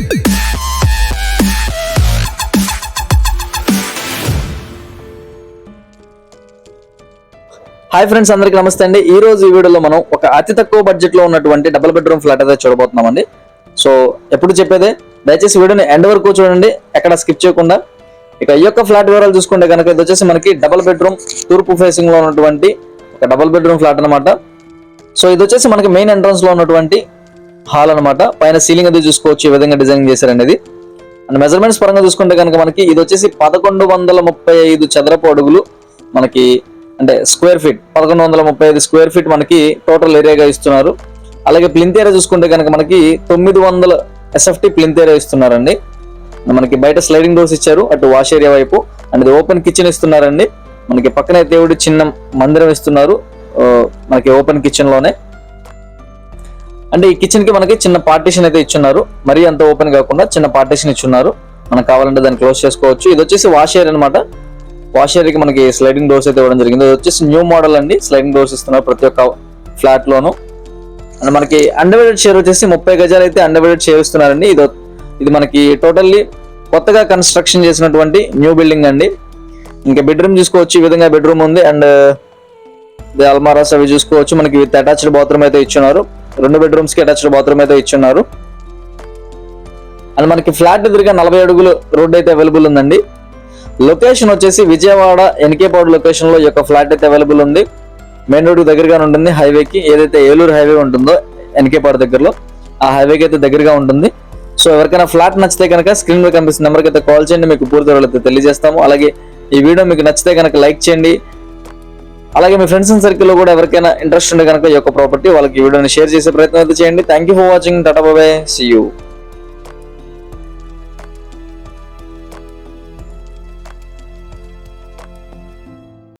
Hi friends అందరికీ నమస్తే అండి. ఈ రోజు ఈ వీడియోలో మనం ఒక అతి తక్కువ బడ్జెట్లో ఉన్నటువంటి డబుల్ బెడ్రూమ్ ఫ్లాట్ అయితే చూడబోతున్నామండి. సో ఎప్పుడు చెప్పేదే దయచేసి వీడియోని ఎండ్ వరకు చూడండి ఎక్కడ స్కిప్ చేయకుండా. ఇక ఈ యొక్క ఫ్లాట్ వివరాలు చూసుకుంటే కనుక ఇది వచ్చేసి మనకి డబుల్ బెడ్రూమ్ తూర్పు ఫేసింగ్లో ఉన్నటువంటి ఒక డబుల్ బెడ్రూమ్ ఫ్లాట్ అన్నమాట. సో ఇది వచ్చేసి మనకి మెయిన్ ఎంట్రన్స్లో ఉన్నటువంటి హాల్ అన్నమాట. పైన సీలింగ్ అది చూసుకోవచ్చు ఈ విధంగా డిజైన్ చేశారండి ఇది అండ్ మెజర్మెంట్స్ పరంగా చూసుకుంటే కనుక మనకి ఇది వచ్చేసి పదకొండు వందల ముప్పై ఐదు చదరపు అడుగులు మనకి అంటే స్క్వేర్ ఫీట్ పదకొండు వందల ముప్పై ఐదు స్క్వేర్ ఫీట్ మనకి టోటల్ ఏరియాగా ఇస్తున్నారు. అలాగే ప్లింత్ ఏరియా చూసుకుంటే కనుక మనకి తొమ్మిది వందల ఎస్ఎఫ్టీ ప్లింత్ ఏరియా ఇస్తున్నారండి. మనకి బయట స్లైడింగ్ డోర్స్ ఇచ్చారు అటు వాష్ ఏరియా వైపు. అండ్ ఇది ఓపెన్ కిచెన్ ఇస్తున్నారండి. మనకి పక్కనే దేవుడి చిన్న మందిరం ఇస్తున్నారు. మనకి ఓపెన్ కిచెన్లోనే. అంటే ఈ కిచెన్కి మనకి చిన్న పార్టీషన్ అయితే ఇచ్చున్నారు. మరీ అంత ఓపెన్ కాకుండా చిన్న పార్టీషన్ ఇచ్చున్నారు. మనకు కావాలంటే దాన్ని క్లోజ్ చేసుకోవచ్చు. ఇది వచ్చేసి వాష్ ఏరియా అనమాట వాష్ ఏరియాకి మనకి స్లైడింగ్ డోర్స్ అయితే ఇవ్వడం జరిగింది. ఇది వచ్చేసి న్యూ మోడల్ అండి. స్లైడింగ్ డోర్స్ ఇస్తున్నారు ప్రతి ఒక్క ఫ్లాట్ లోను. అండ్ మనకి అండర్వేడెడ్ షేర్ వచ్చేసి ముప్పై గజాలు అయితే అండర్వేడెడ్ షేర్ ఇస్తున్నారండి. ఇది ఇది మనకి టోటల్లీ కొత్తగా కన్స్ట్రక్షన్ చేసినటువంటి న్యూ బిల్డింగ్ అండి. ఇంకా బెడ్రూమ్ చూసుకోవచ్చు. ఈ విధంగా బెడ్రూమ్ ఉంది. అండ్ అల్మారాస్ అవి చూసుకోవచ్చు. మనకి విత్ అటాచ్డ్ బాత్రూమ్ అయితే ఇచ్చున్నారు. రెండు బెడ్రూమ్స్కి అటాచ్డ్ బాత్రూమ్ అయితే ఇచ్చున్నారు. అండ్ మనకి ఫ్లాట్ ఎదురుగా నలభై అడుగులు రోడ్ అయితే అవైలబుల్ ఉందండి. లొకేషన్ వచ్చేసి విజయవాడ ఎన్కేపాడు లొకేషన్లో యొక్క ఫ్లాట్ అయితే అవైలబుల్ ఉంది. మెయిన్ రోడ్ దగ్గరగా ఉంటుంది. హైవేకి ఏదైతే ఏలూరు హైవే ఉంటుందో ఎన్కేపాడు దగ్గరలో ఆ హైవేకి అయితే దగ్గరగా ఉంటుంది. సో ఎవరికైనా ఫ్లాట్ నచ్చితే కనుక స్క్రీన్ మీద కనిపిస్తున్న నెంబర్కి అయితే కాల్ చేయండి. మీకు పూర్తి వివరాలు అయితే తెలియజేస్తాము. అలాగే ఈ వీడియో మీకు నచ్చితే కనుక లైక్ చేయండి. అలాగే మీ ఫ్రెండ్స్ అండ్ సర్కిల్లో కూడా ఎవరికైనా ఇంట్రెస్ట్ ఉంటే కనుక ఈ యొక్క ప్రాపర్టీ వాళ్ళకి ఈ వీడియోని షేర్ చేసే ప్రయత్నం అయితే చేయండి. థ్యాంక్ యూ ఫర్ వాచింగ్ టాటా బాబాయ్ సీ యూ